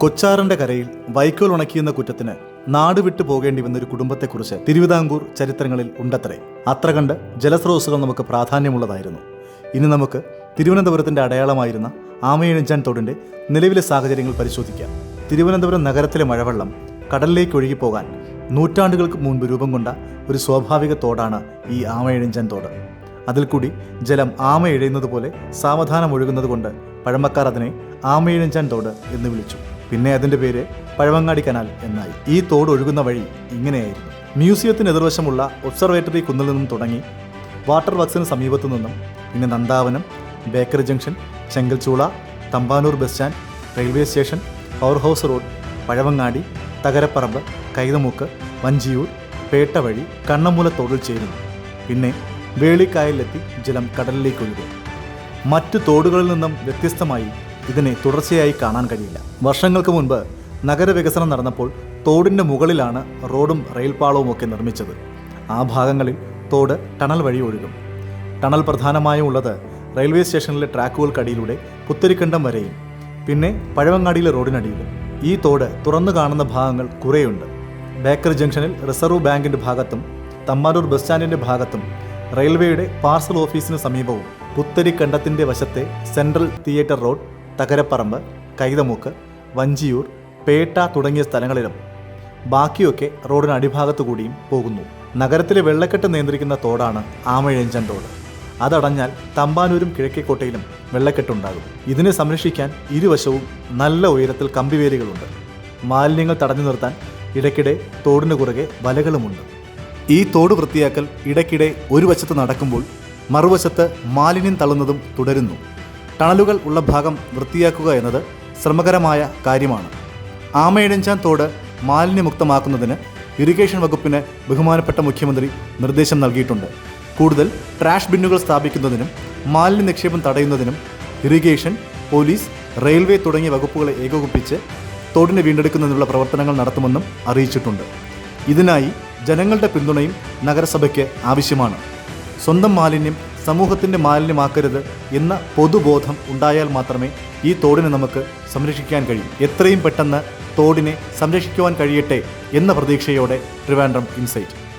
കൊച്ചാറിന്റെ കരയിൽ വൈക്കോൽ ഉണക്കിയെന്ന കുറ്റത്തിന് നാട് വിട്ടു പോകേണ്ടി വന്ന ഒരു കുടുംബത്തെക്കുറിച്ച് തിരുവിതാംകൂർ ചരിത്രങ്ങളിൽ ഉണ്ടത്രേ. അത്ര കണ്ട് ജലസ്രോതസ്സുകൾ നമുക്ക് പ്രാധാന്യമുള്ളതായിരുന്നു. ഇനി നമുക്ക് തിരുവനന്തപുരത്തിന്റെ അടയാളമായിരുന്ന ആമയണിഞ്ചാൻ തോടിന്റെ നിലവിലെ സാഹചര്യങ്ങൾ പരിശോധിക്കാം. തിരുവനന്തപുരം നഗരത്തിലെ മഴവെള്ളം കടലിലേക്ക് ഒഴുകിപ്പോകാൻ നൂറ്റാണ്ടുകൾക്ക് മുൻപ് രൂപം കൊണ്ട ഒരു സ്വാഭാവിക തോടാണ് ഈ ആമയിഴഞ്ചാൻ തോട്. അതിൽ കൂടി ജലം ആമ ഇഴയുന്നത് പോലെ സാവധാനം ഒഴുകുന്നത് കൊണ്ട് പഴമക്കാർ അതിനെ ആമയിഴഞ്ചാൻ തോട് എന്ന് വിളിച്ചു. പിന്നെ അതിന്റെ പേര് പഴവങ്ങാടി കനാൽ എന്നായി. ഈ തോട് ഒഴുകുന്ന വഴി ഇങ്ങനെയായിരുന്നു. മ്യൂസിയത്തിന് എതിർവശമുള്ള ഒബ്സർവേറ്ററി കുന്നിൽ നിന്നും തുടങ്ങി വാട്ടർ വർക്സിന് സമീപത്തു നിന്നും പിന്നെ Nandavanam bakery junction Chenkalchoola Thampanoor bus stand railway station power house road Pazhavangadi Thakaraparambu Kaithamukku Vanchiyoor Pettah വഴി കണ്ണമൂല തോടിൽ ചേരുന്നു. പിന്നെ വേളിക്കായലിലെത്തി ജലം കടലിലേക്ക് ഒഴുകും മറ്റു തോടുകളിൽ നിന്നും വ്യത്യസ്തമായി ഇതിനെ തുടർച്ചയായി കാണാൻ കഴിയില്ല. വർഷങ്ങൾക്ക് മുൻപ് നഗരവികസനം നടന്നപ്പോൾ തോടിന്റെ മുകളിലാണ് റോഡും റെയിൽപാളവും ഒക്കെ നിർമ്മിച്ചത്. ആ ഭാഗങ്ങളിൽ തോട് ടണൽ വഴി ഒഴുകും. ടണൽ പ്രധാനമായും ഉള്ളത് റെയിൽവേ സ്റ്റേഷനിലെ ട്രാക്കുകൾക്കടിയിലൂടെ പുത്തരിക്കണ്ടം വരെയും പിന്നെ പഴവങ്ങാടിയിലെ റോഡിനടിയിലും. ഈ തോട് തുറന്നു കാണുന്ന ഭാഗങ്ങൾ കുറേയുണ്ട്. ബേക്കർ ജംഗ്ഷനിൽ റിസർവ് ബാങ്കിന്റെ ഭാഗത്തും തമ്മാരൂർ ബസ് സ്റ്റാൻഡിന്റെ ഭാഗത്തും റെയിൽവേയുടെ പാർസൽ ഓഫീസിന് സമീപവും പുത്തരിക്കണ്ടത്തിന്റെ വശത്തെ central theatre road Thakaraparambu Kaithamukku Vanchiyoor Pettah തുടങ്ങിയ സ്ഥലങ്ങളിലും ബാക്കിയൊക്കെ റോഡിന് അടിഭാഗത്തു കൂടിയും പോകുന്നു. നഗരത്തിലെ വെള്ളക്കെട്ട് നിയന്ത്രിക്കുന്ന തോടാണ് ആമഴഞ്ചൻ തോട്. അതടഞ്ഞാൽ തമ്പാനൂരും കിഴക്കേക്കോട്ടയിലും വെള്ളക്കെട്ടുണ്ടാകും. ഇതിനെ സംരക്ഷിക്കാൻ ഇരുവശവും നല്ല ഉയരത്തിൽ കമ്പിവേലികളുണ്ട്. മാലിന്യങ്ങൾ തടഞ്ഞു നിർത്താൻ ഇടയ്ക്കിടെ തോടിന് കുറുകെ വലകളുമുണ്ട്. ഈ തോട് വൃത്തിയാക്കൽ ഇടയ്ക്കിടെ ഒരു വശത്ത് നടക്കുമ്പോൾ മറുവശത്ത് മാലിന്യം തള്ളുന്നതും തുടരുന്നു. ടണലുകൾ ഉള്ള ഭാഗം വൃത്തിയാക്കുക എന്നത് ശ്രമകരമായ കാര്യമാണ്. ആമയിടഞ്ചാൻ തോട് മാലിന്യമുക്തമാക്കുന്നതിന് ഇറിഗേഷൻ വകുപ്പിന് ബഹുമാനപ്പെട്ട മുഖ്യമന്ത്രി നിർദ്ദേശം നൽകിയിട്ടുണ്ട്. കൂടുതൽ ട്രാഷ് ബിന്നുകൾ സ്ഥാപിക്കുന്നതിനും മാലിന്യ നിക്ഷേപം തടയുന്നതിനും ഇറിഗേഷൻ പോലീസ് റെയിൽവേ തുടങ്ങിയ വകുപ്പുകളെ ഏകോപിപ്പിച്ച് തോടിനെ വീണ്ടെടുക്കുന്നതിനുള്ള പ്രവർത്തനങ്ങൾ നടത്തുമെന്നും അറിയിച്ചിട്ടുണ്ട്. ഇതിനായി ജനങ്ങളുടെ പിന്തുണയും നഗരസഭയ്ക്ക് ആവശ്യമാണ്. സ്വന്തം മാലിന്യം സമൂഹത്തിന്റെ മാലിന്യമാക്കരുത് എന്ന പൊതുബോധം ഉണ്ടായാൽ മാത്രമേ ഈ തോടിനെ നമുക്ക് സംരക്ഷിക്കാൻ കഴിയൂ. എത്രയും പെട്ടെന്ന് തോടിനെ സംരക്ഷിക്കുവാൻ കഴിയട്ടെ എന്ന പ്രതീക്ഷയോടെ ട്രിവാൻഡ്രം ഇൻസൈറ്റ്.